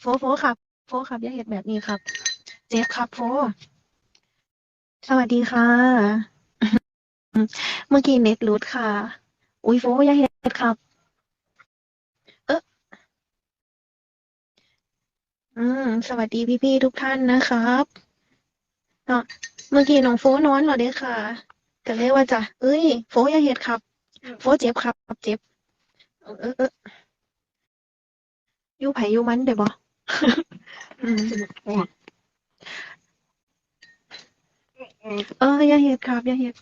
โฟโฟครับ โฟครับอย่าเห็ดแบบนี้ครับ เจ็บครับโฟ สวัสดีค่ะ เมื่อกี้เน็ตหลุดค่ะ อุ้ยโฟอย่าเห็ดครับ เอออืม สวัสดีพี่ๆทุกท่านนะครับเนาะเมื่อกี้น้องโฟนอนเหรอเด้ค่ะก็เลยว่าจะเอ้ย โฟอย่าเห็ดครับ โฟเจ็บครับ เจ็บ เออเออ อออยู่ไผอยู่มันเด้อบ่อืมเอออย่าเฮ็ดครับอย่าเฮ็ด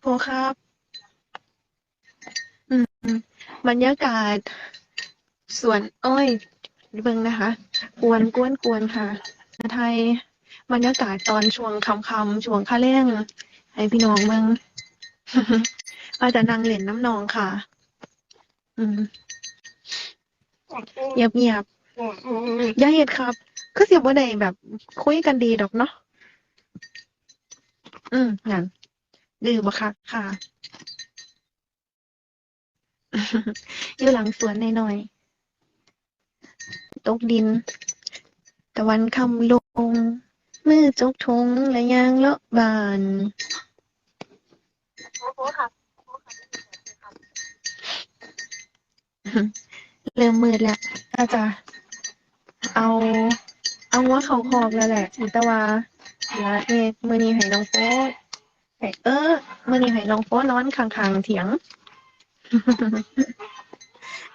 โฟครับ อืม บรรยากาศสวนอ้อยเบิ่งนะคะ กวนกวนกวนค่ะ ไทย บรรยากาศตอนช่วงค่ำๆช่วงค่าแล้งให้พี่น้องเบิ่งอาจจะนั่งเล่นน้ำนองค่ะ อืมเงียบเงียบๆอย่าเฮ็ดครับ คือสิบ่ได้แบบ คุยกันดีดอกเนาะอืมงั้นดื้อบ่คักค่ะ อยู่หลังสวนหน่อยๆตกดิน ตะวันค่ำลง มือจกทงและยางเลาะบาน เริ่มมืดแล้วน่าจะเอา เอาว่าเขาคอกแล้วแหละแต่ว่าละเอกมื้อนี้ให้น้องโฟดให้เออมือนี้ให้น้องโฟดนอนข้างๆเถียง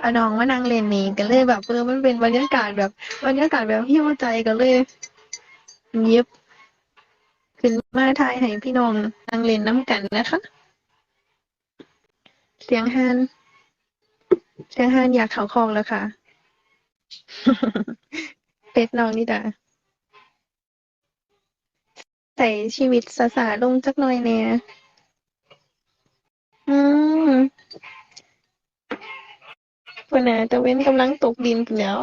อาน้องมานั่งเล่นนี่ก็เลยแบบเออมันเป็นบรรยากาศแบบบรรยากาศแบบหิ้วใจก็เลยยิบขึ้นมาถ่ายให้พี่น้องนั่งเล่นน้ำกันนะคะ เสียงฮาน เสียงฮานอยากเขาคอกแล้วค่ะ เป็ดน้องนี่ดาใส่ชีวิตสาสาลงจักหน่อยเนี่ยอืมพุ่นนะตะเว้นกำลังตกดินพุ่นแล้ว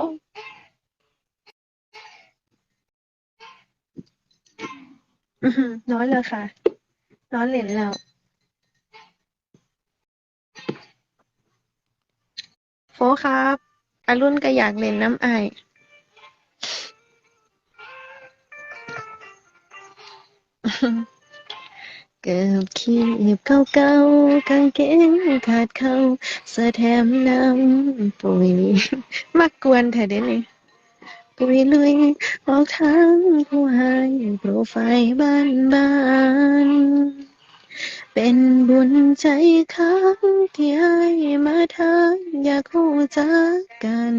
อื้อหือนอนแล้วค่ะนอนเล่นแล้ว ฟครับอรุณก็อยากเล่นน้ำไอายเกือบขีบเก่าๆกางเกงขาดเข้าเสื้อแถมน้ำปุ๋ยมากวนแท้เด้นี่ปุ๋ยลุยออกทางผู้ให้โปรไฟล์บ้านบ้าน เป็นบุญใจครั้งที่ให้มาทางอยากรู้จักกัน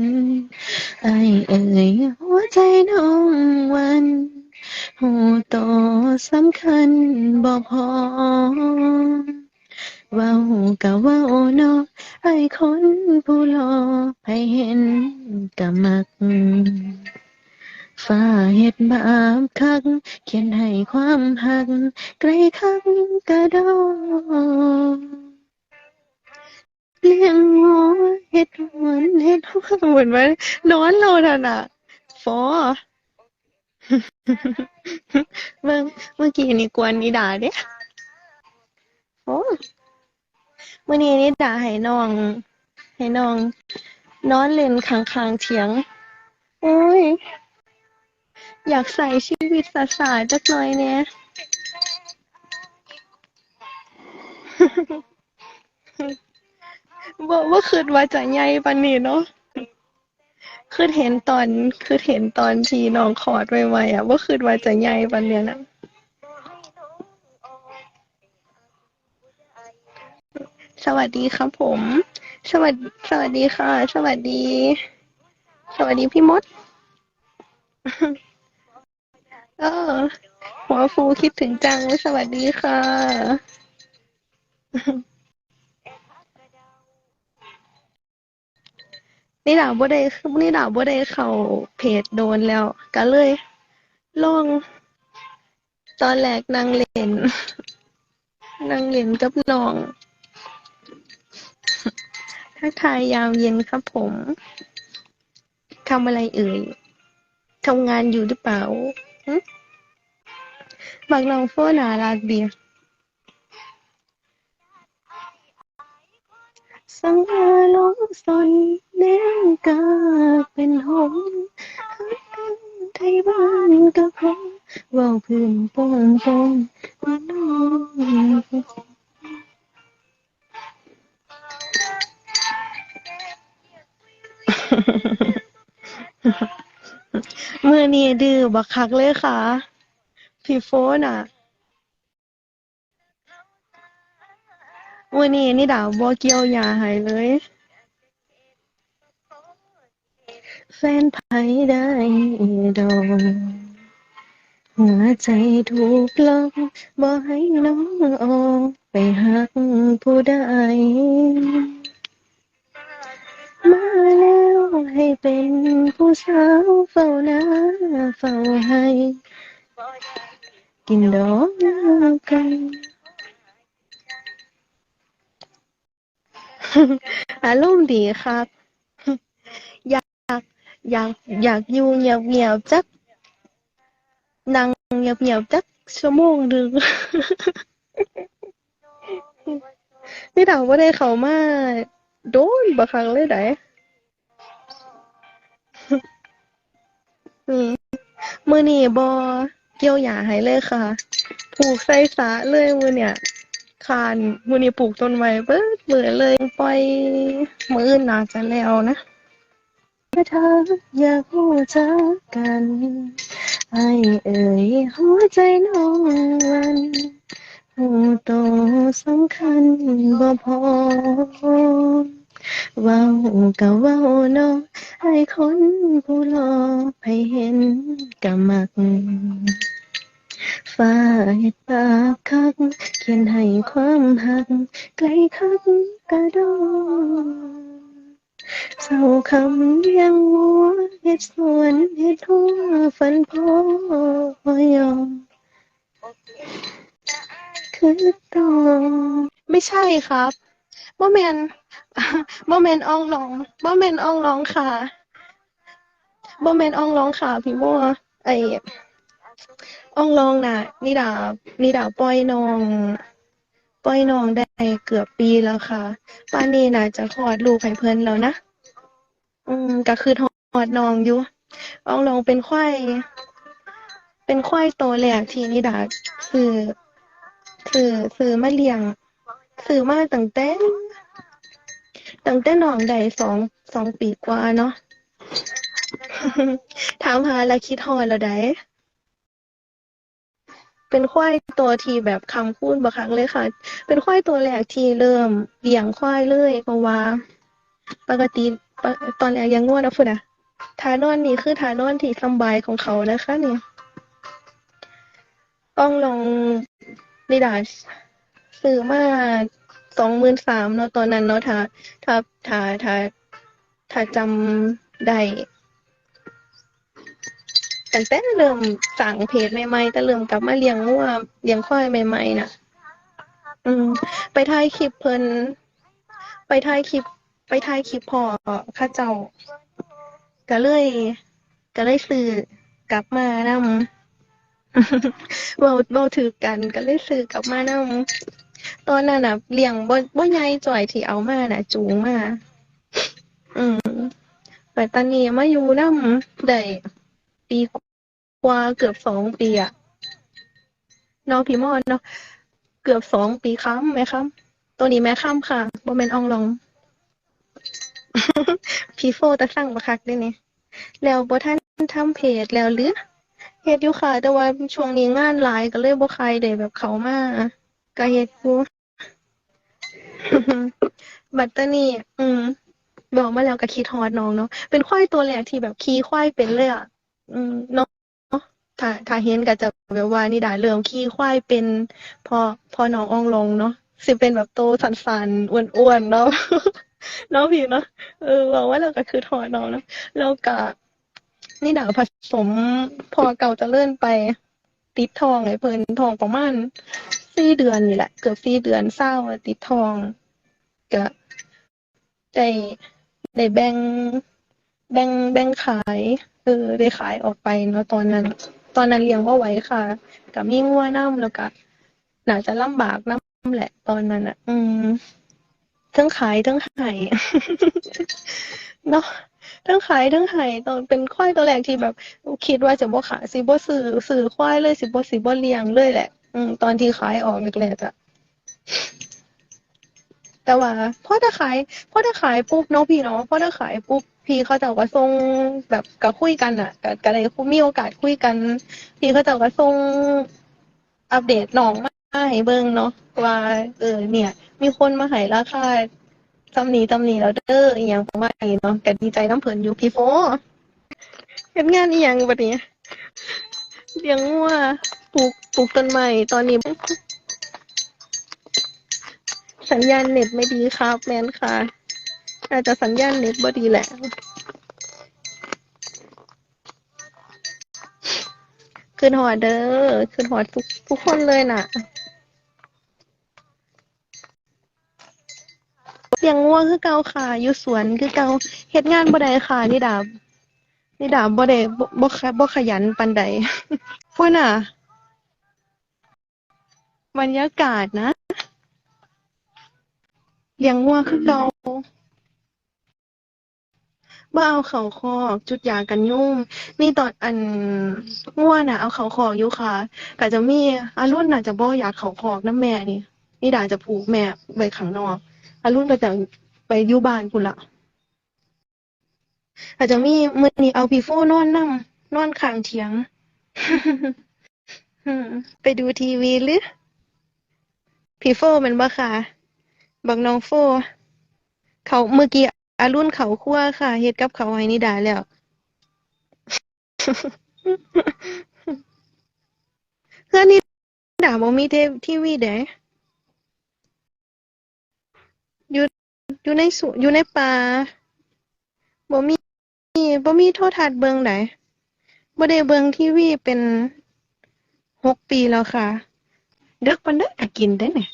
ไอเอ่ยหัวใจน้องวันหูโตสำคัญบ่พอเว้ากะเว้าเนาะไอคนผู้หล่อไผเห็นกะมัก ฟ้าเฮ็ดบาปคัก เขียนให้ความหัก ไกลคักกะดอเลี้ยงงัวเฮ็ดหวนเฮ็ดหัวเหมือนว่านอนเรานั่นน่ะฟอเมื่อเมื่อกี้นี่กวนนิดาเด้โอ้เมื่อนี้นิดาให้น้อง ให้น้อง นอนเล่นข้างๆเถียง โอ้ย อยากใส่ชีวิตสาสาจักหน่อยเนี่ยบ่บ่าคิดว่าจะใหญ่ปานนี้เนาะคือเห็นตอนคือเห็นตอนที่น้องคลอดใหม่ๆอะบ่าคิดว่าจะใหญ่ปานเนี้ยนะสวัสดีครับผม สวัสดีสวัสดีค่ะ สวัสดี สวัสดีพี่มด ฟูคิดถึงจัง สวัสดีค่ะ นี่ดาบ่ได้นี่ดาบ่ได้เข้าเพจโดนแล้ว ก็เลยลองตอนแรกนั่งเล่นนั่งเล่นกับน้อง ทักทายยามเย็นครับผมทำอะไรเอ่ยทำงานอยู่หรือเปล่า บักน้องโฟน่ารักดีสังหาลงสนเลี้ยงกาเป็นหงหักกันไทยบ้านกับผมเว่าพื้นป่งป่งว่าน้องมือนี้ดื้อบักคักเลยค่ะ พี่โฟนอะมือนี้นี่ดาวบ่เกี่ยวหญ้าให้เลย แฟนไผได้ดอกหัวใจถูกลอกบ่ให้น้องออกไปหักผู้ใดมาแล้วให้เป็นผู้สาวเฝ้าหน้าเฝ้าให้ กินดอกกันอารมณ์ดีครับ อยาก อยาก อยากอยู่เงียบเงียบๆจักนั่งเงียบเงียบๆจักชั่วโมงหนึ่งนี่ดาวบ่ได้เขามาโดนบักครั้งเลยได้นี่มื้อนี้บ่ เกี่ยวหญ้าให้เลยค่ะ ปลูกใส่สาเระเลยมือเนี่ย คานมื้อนี้ปลูกต้นไม้เบิดมื้อเลยปล่อยมืออื่นนาจะแล้วนะถ้าเธออยากรู้จักกันไอเอ่ยหัวใจน้องวันผู้โตสำคัญบ่พอ เว้าก็เว้าเนาะให้คนผู้รอให้เห็นก็มักฟ้าเฮ็ดปากคัก เขียนให้ความหัก ไกลคักกะดอเศร้าคำยังหัวเฮ็ดสวนเฮ็ดหัวฝันพอยอมคือต้องไม่ใช่ครับบ่แม่น บ่แม่นอ่องร้องบ่แม่นอ่องร้องค่ะบ่แม่นอ่องร้องค่ะ พี่บัวไอ้อ่องร้องน่ะนี่ดานี่ดาปล่อยน้องปล่อยน้องได้เกือบปีแล้วค่ะป่านนี้น่าจะคลอดลูกให้เพิ่นแล้วนะอืมก็คือฮอดน้องอยู่อ่องร้องเป็นควายเป็นควายตัวแรกที่นิดาซื้อซื้อซื้อมาเลี้ยงซื้อมาตั้งแต่ ตั้งแต่น้องได้สองสองปีกว่าเนาะ ถามหาแล้วคิดฮอดแล้วได้เป็นควายตัวที่แบบคำพูดบักคักเลยค่ะ เป็นควายตัวแรกที่เริ่มเลี้ยงควายเลยเพราะว่า ปกติปะตอนแรกยังง่วนะพุ่นน่ะทานอนนี่คือทานอนที่สำบายของเขานะคะนี่ต้องลองนิดาซื้อมา สองหมื่นสามเนาะตอนนั้นเนาะถ้าถ้าถ้าถ้าถ้าจำได้ตั้งแต่เริ่มสร้างเพจใหม่ๆแต่เริ่มกลับมาเลี้ยงงัวเลี้ยงควายใหม่ๆน่ะ อืม ไปถ่ายคลิปเพิ่นไปถ่ายคลิป ไปถ่ายคลิปพ่อข้าเจ้า ก็เลยก็เลยซื้อกลับมานำเว้าเว้าถือกันก็เลยซื้อกลับมานำ ตอนนั้นน่ะเลี้ยงบ่บ่ใหญ่จ้อยที่เอามาน่ะ จูงมาอืมแต่ตอนนี้มาอยู่นำได้ปีกว่าเกือบสองปีอะเนาะพี่มอนเนาะเกือบสองปีค้ำไหมครับ ตัวนี้แม่ค้ำค่ะบ่แม่นอองลอง พี่โฟตะสั่งบักคักด้นี่แล้วบ่ทันทำเพจแล้วหรือเฮ็ดอยู่ค่ะ แต่ว่าช่วงนี้งานหลายก็เลยบ่ค่อยได้แบบเขามา ก็เฮ็ดอยู่ บัดตานี้ อืมบอกมาแล้วก็คิดฮอดน้องเนาะ เป็นควายตัวแรกที่แบบขี่ควายเป็นเลยอะ อืมเนาะถ้าถ้าเห็นก็จะแบบว่านี่ดาเริ่มขี่ควายเป็น พอพอน้องอ่องลงเนาะสิเป็นแบบโตสันๆอ้วนๆเนาะ เนาะพี่เนาะ เออบอกว่าแล้วก็คือฮอดน้องเนาะแล้วก็นี่ดาผสมพอเก่าจะเจริญไป ติดทองให้เพิ่นทองประมาณ สี่เดือนนี่แหละ เกือบสี่เดือนเศร้าติดทองก็ได้ได้แบ่งแบ่งแบ่งขายเออได้ขายออกไปเนาะตอนนั้น ตอนนั้นเลี้ยงบ่ไหวค่ะก็มีงัวน้ำแล้วก็น่าจะลำบากน้ำแหละ ตอนนั้นน่ะ อืมทั้งขายทั้งไห้เนาะทั้งขายทั้งไห้ตอนเป็นควายตัวแรกที่แบบ คิดว่าจะบ่ขายสิบ่ซื้อซื้อควายเลยสิบ่สิบ่เลี้ยงเลยแหละ อืมตอนที่ขายออกแรกๆอะแต่ว่าพอถ้าขายพอถ้าขายปุ๊บเนาะพี่เนาะพอถ้าขายปุ๊บพี่เขาจ้าก็ส่งแบบก็คุยกันอะก็ก็ได้มีโอกาสคุยกัน พี่เขาจ้าก็ส่งอัปเดตน้องมาให้เบิ่งเนาะว่า เออ เนี่ย มีคนมาให้ราคาจำหนี้จำนี้แล้วเด้ออีหยังประมาณนี้เนาะก็ดีใจน้ำเพิ่นอยู่พี่โฟเฮ็ดงานอีหยังบัดนี้ เลี้ยงวัวปลูกปลูกต้นไม้ตอนนี้ สัญญาณเน็ตไม่ดีครับ แมนค่ะ อาจจะสัญญาณเน็ตบ่ดีแหละขึ้นหอดเด้อขึ้นหอดทุกทุกคนเลยน่ะเลี้ยงวัวคือเก่าค่ะอยู่สวนคือเก่าเฮ็ดงานบ่ได้ค่ะนี่ดาบ นี่ดาบบ่ได้บ่บ่ขยันปานใดพุ่นน่ะ บรรยากาศนะเลี้ยงวัวคือเก่าบ่เอาเข้าคอกจุดยากันยุ่งนี่ตอนอันงัวน่ะ เอาเข้าคอกอยู่ค่ะก็จะมีอารุ่นน่ะจะบ่อยากเข้าคอกน้ำแม่นี่นี่ดาจะผูกแม่ไว้ข้างนอกอารุ่นก็จะไปอยู่บ้านพุ่นล่ะ ก็จจะมีมือนี้เอาพี่โฟนอนนำนอนข้างเถียงไปดูทีวีหรือพี่โฟแม่นบ่ค่ะ บักน้องโฟ เขาเมื่อกี้อารุ่นเขาครัวค่ะเฮ็ดกับเขาวให้นิดาแล้ว เพื่อนนิดาบ่มีเททีวีเด้อยู่อยู่ในสุอยู่ในป่าบ่มีีบ่มีโทรทัศน์เบิ่งได้บ่ได้เบิ่งทีวีเป็นหกปีแล้วค่ะ ดึกปานใดก็กินได้เนี่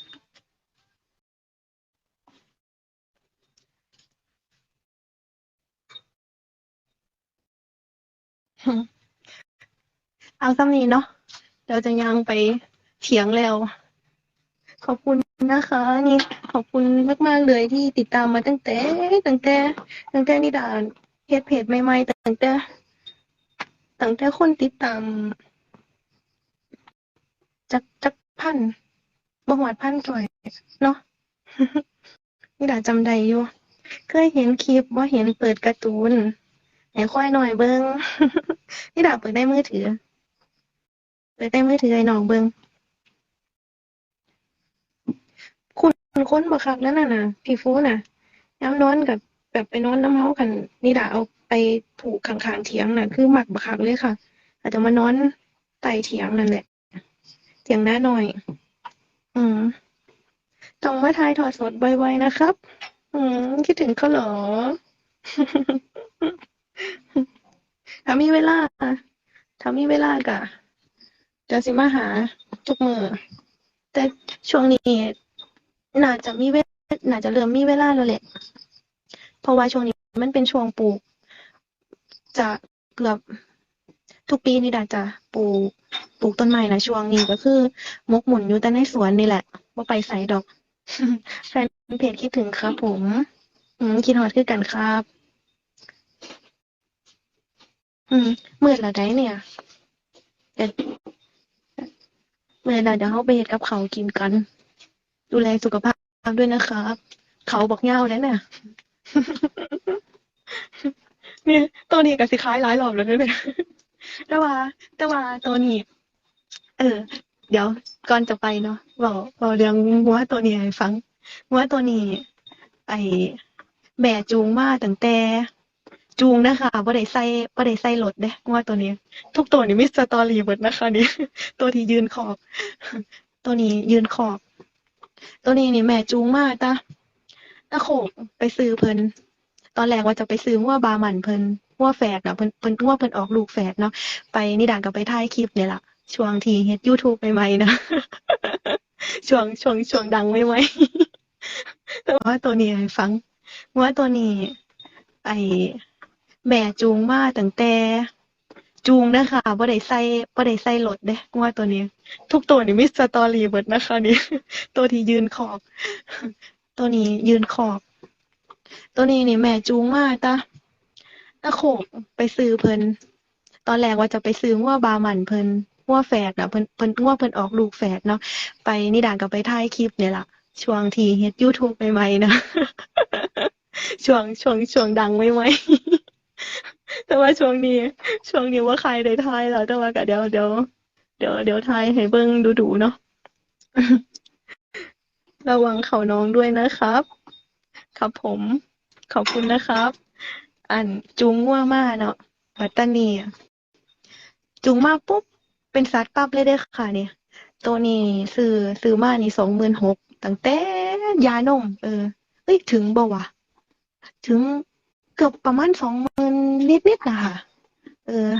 เอาซ้ำนี้เนาะ เดี๋ยวจะย่างไปเถียงแล้ว ขอบคุณนะคะ นี่ขอบคุณมาก ๆ เลยที่ติดตามมาตั้งแต่ ตั้งแต่ ตั้งแต่นิดา เฮ็ดเพจใหม่ๆตั้งแต่ตั้งแต่คนติดตามจักจักพันบ่ฮอดพันถ้วยเนาะนิดาจำได้อยู่ เคยเห็นคลิปบ่าเห็นเปิดการ์ตูนให้ควายน้อยเบิ่งนิดาเปิดในมือถือ เปิดในมือถือให้น้องเบิ่งคุณคนบักคักนั่นน่ะนะพี่ฟูน่ะยามนอนกับ แบบไปนอนน้ำเฮากันนี่ล่ะเอาไปผูกข้างๆเถียงน่ะ คือหมักบักคักเลยค่ะ อาจจะมานอนใต้เถียงนั่นแหละเถียงหน้าหน้อย อืมต้องมาถ่ายทอดสดบ่อยๆนะครับ อืมคิดถึงเขาเหรอ ถ้ามีเวลาถ้ามีเวลาก็เดี๋ยวสิมาหาทุกมือแต่ช่วงนี้น่าจะมีเวน่าจะเริ่มมีเวลาแล้วแหละ ราะว่าช่วงนี้มันเป็นช่วงปลูก จะเกือบทุกปีนี่ดาจะปลูกปลูกต้นไม้นะช่วงนี้ก็คือ มกหมุนอยู่แต่ในสวนนี่แหละบ่ไปไสดอกแฟนเพจคิดถึงครับ ผมอืมคิดฮอดคือกันครับ อืมเมื้อละใดเนี่ยเมื้อละเดี๋ยวเราไปเฮ็ดกับเขากินกัน ดูแลสุขภาพด้วยนะครับ เขาบักยาแล้วเนี่ย เนี่ยตัวนี้ก็สิคล้ายหลายรอบแล้วเนี่ยแต่ว่า แต่ว่าตัวนี้ เออ เดี๋ยวก่อนจะไปเนาะเว้าเว้าเรื่องงัวตัวนี้ให้ฟังงัวตัวนี้ ไอแม่จูงมาตั้งแต่จูงนะคะบ่ได้ใส่บ่ได้ใส่รถเด้งัวตัวนี้ ทุกตัวนี่มีสตอรี่เบิดนะคะนี่ตัวที่ยืนขอบ ตัวนี้ยืนขอบ ตัวนี้นี่แม่จูงมาตะ ตะโขกไปซื้อเพิ่นตอนแรกว่าจะไปซื้องัวบาหมันเพิ่นงัวแฝดเน่ะเพิ่นเพิ่นงัวเพิ่นออกลูกแฝดเนาะไปนิดาก็ไปถ่ายคลิปเนี่ยล่ะช่วงที่เฮ็ด YouTube ใหม่ๆนะช่วงช่วงช่วงดังใหม่ๆแต่ว่าตัวนี้ฟังงัวตัวนี้ ไอ้แม่จูงมาตั้งแต่จูงนะคะบ่ได้ใส่บ่ได้ใส่รถเด้งัวตัวนี้ ทุกตัวนี่มีสตอรี่เบิดนะคะนี่ตัวที่ยืนขอบ ตัวนี้ยืนขอบ ตัวนี้นี่แม่จูงมาตะตะโขกไปซื้อเพิ่นตอนแรกว่าจะไปซื้องัวบาหมันเพิ่นงัวแฝดนะเพิ่นเพิ่นงัวเพิ่นออกลูกแฝดเนาะไปนิดาก็ไปถ่ายคลิปเนี่ยล่ะ ช่วงที่เฮ็ด YouTube ใหม่ๆนะช่วงช่วงช่วงดังใหม่ๆแต่ว่าช่วงนี้ ช่วงนี้ว่าใครได้ถ่ายแล้วแต่ว่าก็เดี๋ยวเดี๋ยวเดี๋ยวเดี๋ยวถ่ายให้เบิ่งดูๆเนาะ ระวังเขาน้องด้วยนะครับ ครับผม ขอบคุณนะครับ อันจูงงัวมาเนาะปัตตานีจูงมาปุ๊บ เป็นสัตว์ปั๊บเลยเด้อค่ะ เนี่ย ตัวนี้ซื้อซื้อมานี่สองหมื่นหกตั้งแต่ยานม เออเอ้ยถึงบ่วะถึงเกือบประมาณสองหมื่นนิดๆนะคะเออ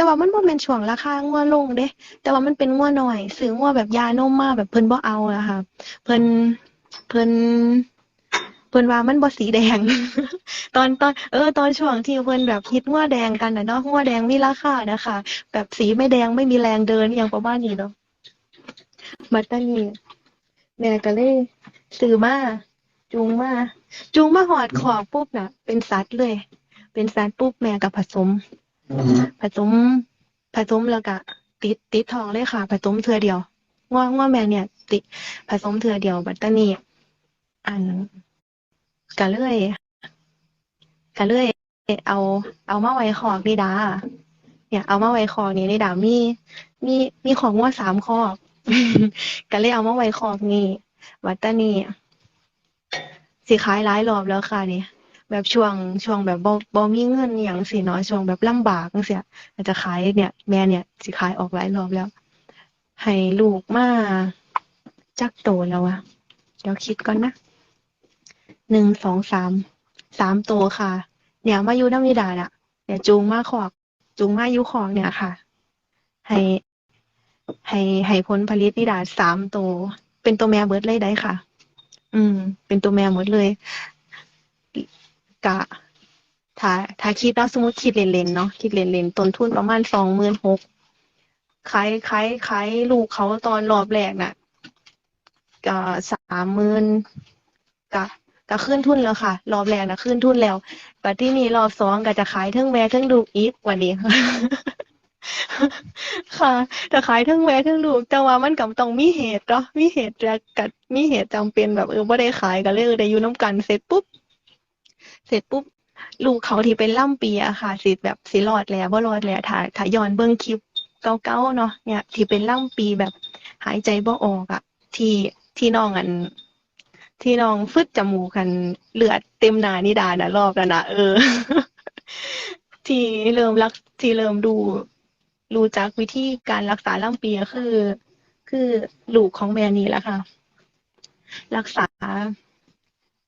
แต่ว่ามันบ่แม่นช่วงราคางัวลงเด้ แต่ว่ามันเป็นงัวน้อยซื้องัวแบบยานมมาแบบเพิ่นบ่เอาอะค่ะ เพิ่นเพิ่นเพิ่นว่ามันบ่สีแดง ตอนตอนเออ ตอนช่วงที่เพิ่นแบบฮิตงัวแดงกันน่ะเนาะงัวแดงมีราคานะคะ แบบสีไม่แดงไม่มีแรงเดินอย่างประมาณนี้เนาะบัดตานี้แม่ก็เลยซื้อมาจูงมาจูงมาหอดขอกปุ๊บน่ะ เป็นสัตว์เลย เป็นสัตว์ปุ๊บแม่ก็ผสม ผสมผสมแล้วก็ติดติดทองเลยค่ะ ผสมเทือเดียวง่วง่วแม่เนี่ย ติดผสมเทือเดียวบัดตานีอันก็เลยก็เลยเอา เอามาไว้คอกนี่ดาเนี่ยเอามาไว้คอกนี้นี่ดามีมีมีของงัวสามคอกก็เลยเอามาไว้คอกนี้บัดตานีสิขายหลายรอบแล้วค่ะเนี่ย แบบช่วงช่วงแบบบ่บ่มีเงินอย่างสิเนาะช่วงแบบลำบากจังซี้อาจจะขายเนี่ย แม่เนี่ยสิขายออกหลายรอบแล้ว ให้ลูกมาจักโตแล้วอะเดี๋ยวคิดก่อนนะหนึ่งสองสามสามโตค่ะ เนี่ยมาอยู่น้ำนิดาน่ะเนี่ยจูงมาขอกจูงมาอยู่ขอกเนี่ยค่ะ ให้ให้ให้ผลผลิตนิดาสามโตเป็นตัวแม่เบิดเลยได้ค่ะ อืม เป็นตัวแม่หมดเลย กะถ้าถ้าคิดเนาะสมมติคิดเล่นๆเนาะคิดเล่นๆต้นทุนประมาณสองหมื่นหกขายขายขายลูกเขาตอนรอบแรกน่ะก็สามหมื่นก็ก็ขึ้นทุนแล้วค่ะ รอบแรกน่ะขึ้นทุนแล้วบัดทีนี้รอบสองก็จะขายเทั้งแม่เทั้งลูกอีกกว่านี้ค่ะจะขายเทั้งแม่เทั้งลูกแต่ว่ามันก็ต้องมีเหตุเนาะมีเหตุและก็มีเหตุจำเป็นแบบเออบ่ได้ขายก็เลยได้อยู่นํกันเสร็จปุ๊บ เสร็จปุ๊บลูกเขาที่เป็นล่ำปีอะค่ะ สิแบบสิรอดแล้วบ่รอดแล้วถ้ายถ้ายย้อนเบิ่งคลิปเก่าๆเนาะเนี่ยที่เป็นล่ำปีแบบหายใจบ่ออกอะที่ที่น้องอัน ที่น้องฟึดจมูกกันเลือดเต็มหนานิดานะรอบนั้นน่ะเออ ที่เริ่มรักที่เริ่มดูรู้จักวิธีการรักษาล่ำปีคือ คือลูกของแม่นี่แหละค่ะ รักษา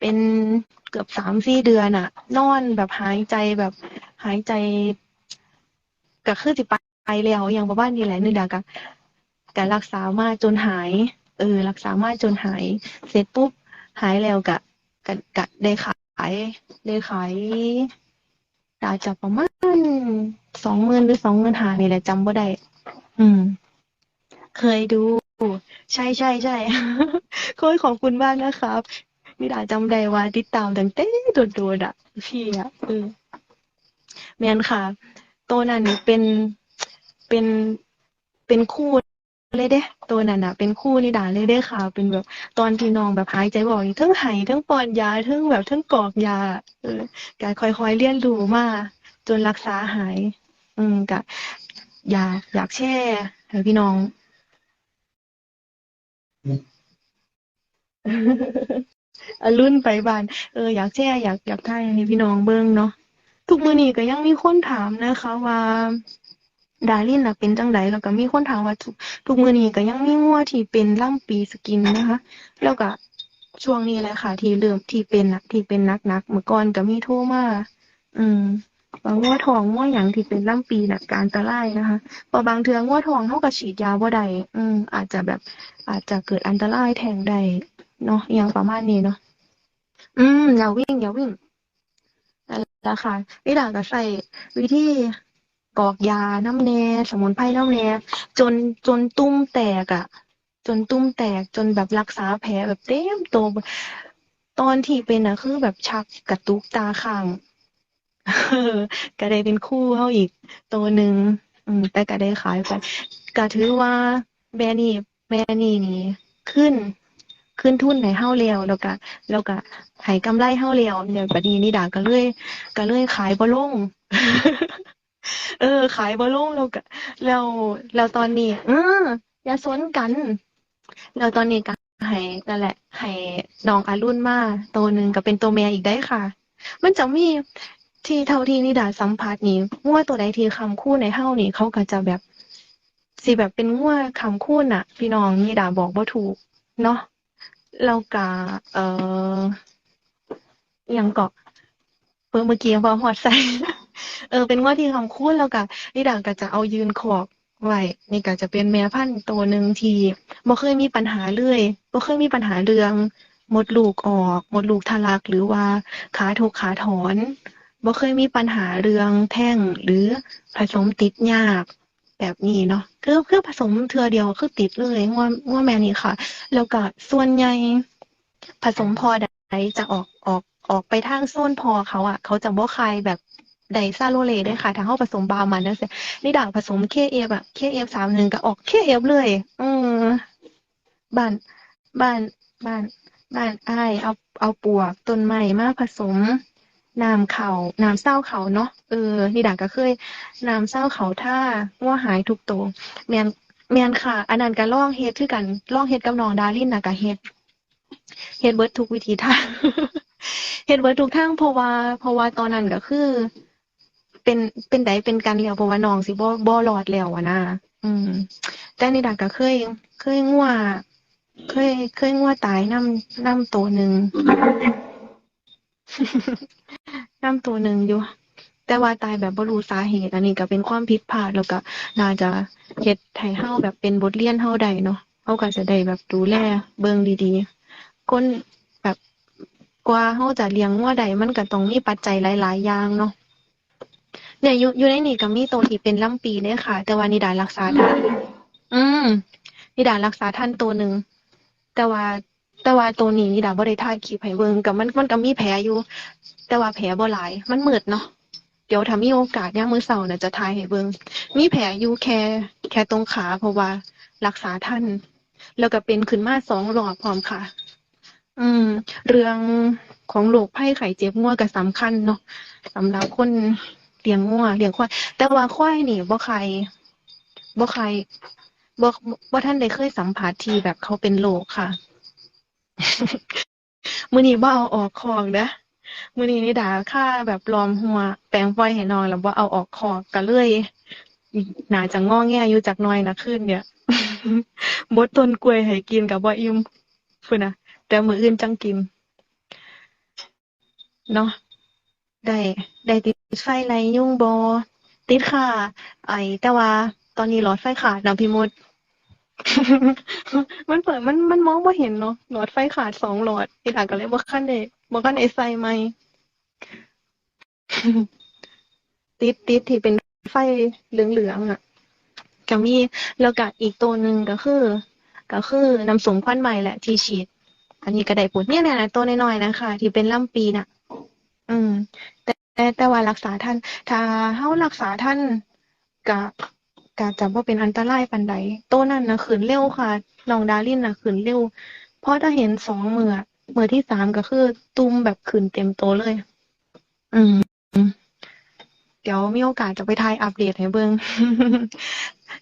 เป็น เกือบสามสี่เดือนอะนอนแบบหายใจแบบหายใจก็คือสิไปแล้วอย่างประมาณนี้แหละนึกดาก็ก็รักษามาจนหาย เออ รักษามาจนหาย เสร็จปุ๊บหายแล้วก็ก็ก็ได้ขายได้ขายอาจจะประมาณสองหมื่นหรือสองหมื่นห้านี่แหละจำบ่ได้ อืม เคยดู ใช่ใช่ใช่โค้ยขอบคุณมากนะครับ นิดาจำได้ว่าติดตามตั้งแต่โดดๆอะ พี่อะเออแม่นค่ะ ตัวนั้นเป็นเป็นเป็นคู่เลยเด้ ตัวนั้นน่ะ เป็นคู่นิดาเลยเด้ค่ะ เป็นแบบตอนที่น้องแบบหายใจบอกทั้งห้เทั้งปอนยาทั้งแบบทั้งกรอกยา เออก็ค่อยๆเรียนรู้มา จนรักษาหาย อืมก็อยากอยากแชร์ให้พี่น้อง รุ่นไปบ้านเอออยากแชร์อยากอยากถ่ายให้พี่น้องเบิ่งเนาะทุกมื้อนี้ก็ยังมีคนถามนะคะ ว่าดารินน่ะเป็นจังใดแล้วก็มีคนถามว่าทุกทุกมื้อนี้ก็ยังมีงัวที่เป็นล่ำปีสกินนะคะ แล้วก็ช่วงนี้แหละค่ะ ที่เริ่มที่เป็นนะที่เป็นหนักเมื่อก่อนก็มีโทรมาอืมว่างัวท้องงัวหยังที่เป็นล่ำปีน่ะก็อันตรายนะคะพราะบางเทืองัวท้องเราก็ฉีดยาบ่ได้อืมอาจจะแบบอาจจะเกิดอันตรายแทงได้ เนาะอิหยังประมาณนี้เนาะอืมอย่าวิ่งอย่าวิ่งนั่นแหละค่ะนิดาก็ใช้วิธีกรอกยานำแหน่สมุนไพรนำแหน่จนจนตุ่มแตกอะจนตุ่มแตกจนแบบรักษาแผลแบบเต็มโตตอนที่เป็นน่ะคือแบบชักกระตุกตาข้างเออก็ได้เป็นคู่เฮาอีก ตัวหนึ่งอืมแต่ก็ได้ขายไปก็ถือว่าแบรนด์นี้แบรนด์นี้นี่ขึ้น ขึ้นทุนให้เฮาแล้วแล้วก็แล้วก็ให้กำไรเฮาแล้วเดี๋ยวบัดนี้นิดาก็เลยก็เลยขายบ่ลงเออ ขายบ่ลงแล้วก็แล้วแล้วตอนนี้เอออย่าสนกัน แล้วตอนนี้ก็ให้นั่นแหละให้น้องอารุณมาตัวหนึ่งก็เป็นตัวแม่อีกได้ค่ะ มันจะมีที่เท่าที่นิดาสัมผัสนี่งัวตัวใดที่คำคู่ในเฮานี่เขาก็จะแบบสิแบบเป็นงัวคำคู่น่ะ พี่น้องนิดาบอกบ่าถูกเนาะ แล้วก็เอ่อยังก็เพิ่งเมื่อกี้พอฮอดใส่เออเป็นงัวที่คำคู่แล้วก็นิดาก็จะเอายืนขอกไว้นี่ก็จะเป็นแม่พันธุ์ตัวหนึ่งที่บ่เคยมีปัญหาเลยบ่เคยมีปัญหาเรื่องมดลูกออกมดลูกทะลักหรือว่าขาถูกขาถอนบ่เคยมีปัญหาเรื่องแท้งหรือผสมติดยาก แบบนี้เนาะคือคือผสมเทือเดียวคือติดเลยงัวงัวแม่นี่ค่ะ แล้วก็ส่วนใหญ่ผสมพอใดจะออกออกออกไปทางโซนพอเขาอะ เขาจะบ่คายแบบไดซาโลเลได้ค่ะถ้าเฮาผสมบามันจังซี่นี่ด่างผสม KF อะ KF 31ก็ออก KF เอฟเลย อืมบ้านบ้านบ้านบ้านไอเอาเอาปวกต้นไม้มาผสม น้ำเขาน้ำเศร้าเขาเนาะเออนี่ดางก็เคยน้ำเศร้าเขาท่างัวหายทุกตัวแมนแม่นค่ะ อันนั้นก็ลองเฮ็ดคือกันล่องเฮ็ดกับน้องดารินน่ะก็เฮ็ดเฮ็ดเบิร์ดทุกวิธีทางเฮ็ดเบิร์ดทุกทางเพราะว่าเพราะว่าตอนนั้นก็คือ เป็นเป็นใดเป็นกันแล้วเพราะว่าน้องสิบ่บ่รอดแล้วอะนะอืม แต่นี่ดาก็เคย เคยงัวเคยเคยงัวตายนำนำตัวหนึ่ง นำตัวหนึ่งอยู่ แต่ว่าตายแบบบ่รู้สาเหตุ อันนี้ก็เป็นความผิดพลาดแล้วก็น่าจะเฮ็ดให้เฮาแบบเป็นบทเรียนเฮาได้เนาะเฮาก็จะได้แบบดูแลเบิ่งดีๆคนแบบกว่าเฮาจะเลี้ยงงัวได้มันก็ต้องมีปัจจัยหลาย ๆ อย่างเนาะเนี่ยอยู่อยู่ในนี่ก็มีตัวที่เป็นลำปีเด้ค่ะ แต่ว่านิดารักษาทันอืมนิดารักษาทันตัวหนึ่งแต่ว่าแต่ว่าตัวนี้นิดาบ่ได้ถ่ายคลิปให้เบิ่งก็มันมันก็มีแผลอยู่ แต่ว่าแผลบ่หลาย มันมืดเนาะเดี๋ยวถ้ามีโอกาสย่ามมื้อเช้าน่ะจะถ่ายให้เบิงมีแผลอยู่แค่แค่ตรงขาเพราะว่ารักษาทันแล้วก็เป็นขึ้นมาสองรอบพร้อมค่ะ อืม เรื่องของโรคภัยไข้เจ็บงัวก็สำคัญเนาะสำหรับคนเลี้ยงงัวเลี้ยงควายแต่ว่าควายนี่บ่ใครบ่ใครบ่บ่ทันได้เคยสัมผัสที่แบบเขาเป็นโรคค่ะ มือนี้บ่เอาออกคอกเด้อ มื้อนี้นิดาค่าแบบลอมหัว แปรงไฟให้น้องแล้วบ่าเอาออกคอกก็เลยน่าจะงอแงอยู่จักหน่อยนะคืนเนี่ยบดต้นกล้วยให้กินก็บ่อิ่มพุ่นน่ะแต่มื้ออื่นจังกินเนาะได้ได้ติดไฟไล่ยุงบ่ติดค่ะ ไอแต่ว่าตอนนี้หลอดไฟขาดนะพี่มด มันเปิดมันมันมองบ่าเห็นเนาะหลอดไฟขาดสองหลอดนิดาก็เลยบ่คันได้ บ่คันได้ใส่ใหมติดติดที่เป็นไฟเหลืองๆอะก็มีแล้วก็อีกตัวหนึ่งก็คือ ก็คือน้ำสมควันใหม่แหละที่ฉีด อันนี้ก็ได้ผลเนี่ยนะตัวน้อยๆนะคะที่เป็นลำปีน่ะ อืม แต่แต่ว่ารักษาทันถ้าเฮารักษาทันก็ก็จะบ่าเป็นอันตรายปานใดตัวนั้นนะขึ้นเร็วค่ะน้องดารินน่ะขึ้นเร็วเพอถ้าเห็นสองมือ มือที่สามก็คือ ตุ่มแบบขึ้นเต็มโตเลย อืม เดี๋ยวมีโอกาสจะไปถ่ายอัปเดตให้เบิ่ง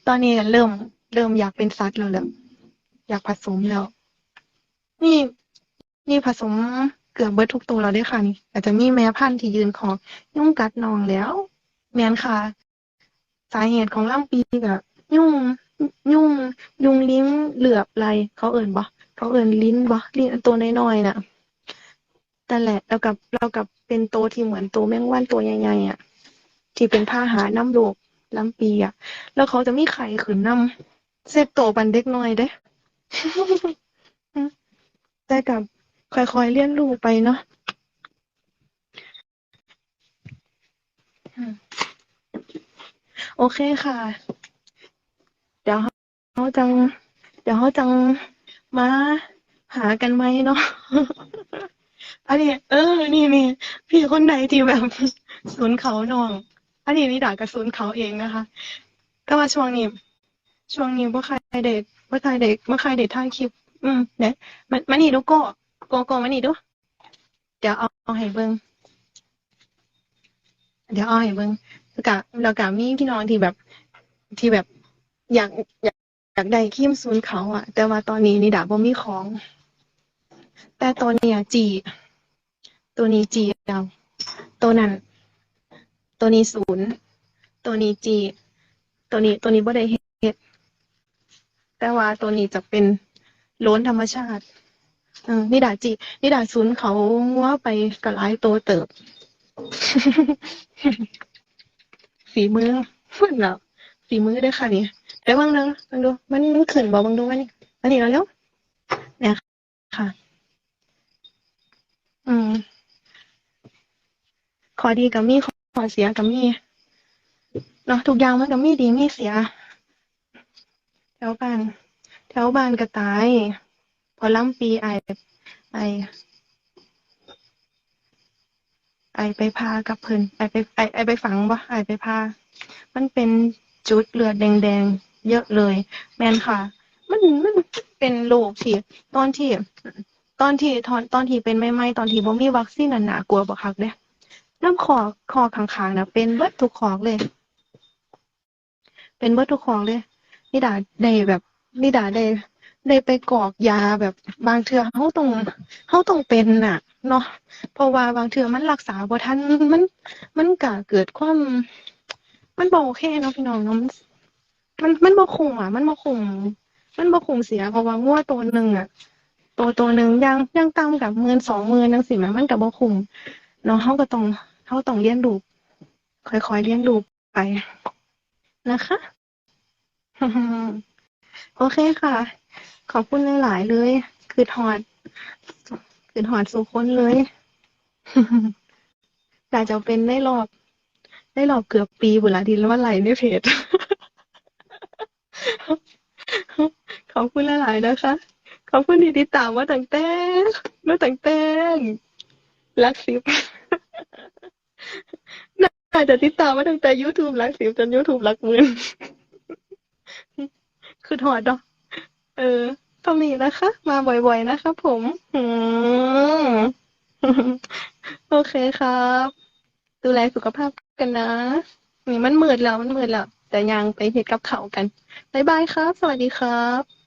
ตอนนี้เริ่ม เริ่มอยากเป็นสัตว์แล้วแหละอยากผสมแล้ว นี่ นี่ผสมเกือบเบิดทุกตัวแล้วด้อค่ะนี่อาจจะมีแม่พันธุ์ที่ยืนของยุ่งกัดนองแล้ว แม่นค่ะ สาเหตุของลำปีก็ยุงยุ่งยุงลิ้นเหลือบไรเขาเอิ้นบ่ เขาเอินลิ้นบ่ลิ้นตัวน้อยๆน่ะนั่แหละแล้วกับแล้วกับเป็นตัวที่เหมือนตัวแมงวันตัวใหญ่ๆอะที่เป็นพาหะนำโรคลำปีอะ แล้วเขาจะมีไข้ขึ้นนำเซ็ตโตปานเด็กน้อยเด้แต่ก็ค่อยๆเรียนรู้ไปเนาะโอเคค่ะ เดี๋ยวเราจัง เดี๋ยวเราจัง มาหากันใหมเนาะอันนี้เออ นี่นี่พี่คนใดที่แบบศูนย์เขาน้อง อันนี้นี่ด่ากับศูนย์เขาเองนะคะแต่ว่าช่วงนี้ ช่วงนี้บ่ใครเด็กบ่ใครเด็กบ่ใครเด็กถ่าคลิป อืมเนี่ยมันมานี่ดูโก้โกโก้มานี่ดูเดี๋ยวเอาเอาให้เบิ่งเดี๋ยวเอาให้เบิ่งแล้วก็แล้วก็มีพี่น้องที่แบบที่แบบอยาก อยากได้ครีมศูนย์เขาอะแต่ว่าตอนนี้นี่ดาบ่มีของ แต่ตัวเนี้ยจี ตัวนี้จีเอาตัวนั้น ตัวนี้ศูนย์ตัวนี้จี ตัวนี้ตัวนี้บ่ได้เฮ็ดแต่ว่าตัวนี้จะเป็นโล้นธรรมชาติออนิดาจีนิดาศูนย์เขาว่าไปกระหลายตัวเติบ ฝีมือเพิ่นแล้วฝีมือเด้ค่ะนี่ เดี๋ยวเบางดูบางดู มันมันขึ้นบ่เบางดูมันนี่อันนี้แล้วเร็วเนี่ยค่ะ อืมขอดีก็มีขอเสียก็มีเนาะทุกอย่างมันก็มีดีมีเสีย แถวบ้าน แถวบ้านก็ตาย พอลำปีไอไอไอไปพากับเพิ่นไอไปไอไอไปฝังบ่ไอไปพา มันเป็นจุดเลือดแดงๆ เยอะเลย แมนค่ะ มันมันเป็นโรคที่ตอนที่ ตอนที่ตอนตอนที่เป็นใหม่ๆตอนที่บ่มีวัคซีนน่ะน่ากลัวบักคักเด้น้ำคอคอข้างๆนะเป็นเบิดทุกคอกเลย เป็นเบิดทุกคอกเลยนิดาได้แบบนิดาได้ได้ไปกรอกยาแบบบางเทือเฮาต้องเฮาต้องเป็นน่ะ เนาะเพราะว่าบางเทือมันรักษาบ่ทันมัน มันก็เกิดความ มันบ่โอเคเนาะพี่น้องเนาะ มันมันบ่คุ้มอะ มันบ่คุ้มมันบ่คุ้มเสียเพราะว่างัวตัวหนึ่งอะตัวตัวหนึ่งย่างย่างต่ำก็หมื่นสองหมื่นจังซี่แหมมันก็บ่คุ้มเนาะเฮาก็ต้องเฮาต้องเลี้ยงดูค่อยๆเลี้ยงดูไปนะคะโอเคค่ะ ขอบคุณหลายๆเลย คือถอด คือถอดสู่คนเลยแต่จะเป็นได้รอบ ได้รอบเกือบปีบุนละทีแล้วว่าไหลในเพจ ขอบคุณหลายๆนะคะ ขอบคุณที่ติดตามมาตั้งแต่มาตั้งแต่รักสิบน่าจะติดตามมาตั้งแต่ YouTube รักสิบจน YouTube รักหมื่นคือถอดเนาะเออตรงนี้นะคะ มาบ่อยๆนะคะผมอืมโอเคครับ ดูแลสุขภาพกันนะ นี่มันมืดแล้ว มันมืดแล้ว แต่ยังไปเฮ็ดกับเขาวกัน บ๊ายบายครับ สวัสดีครับ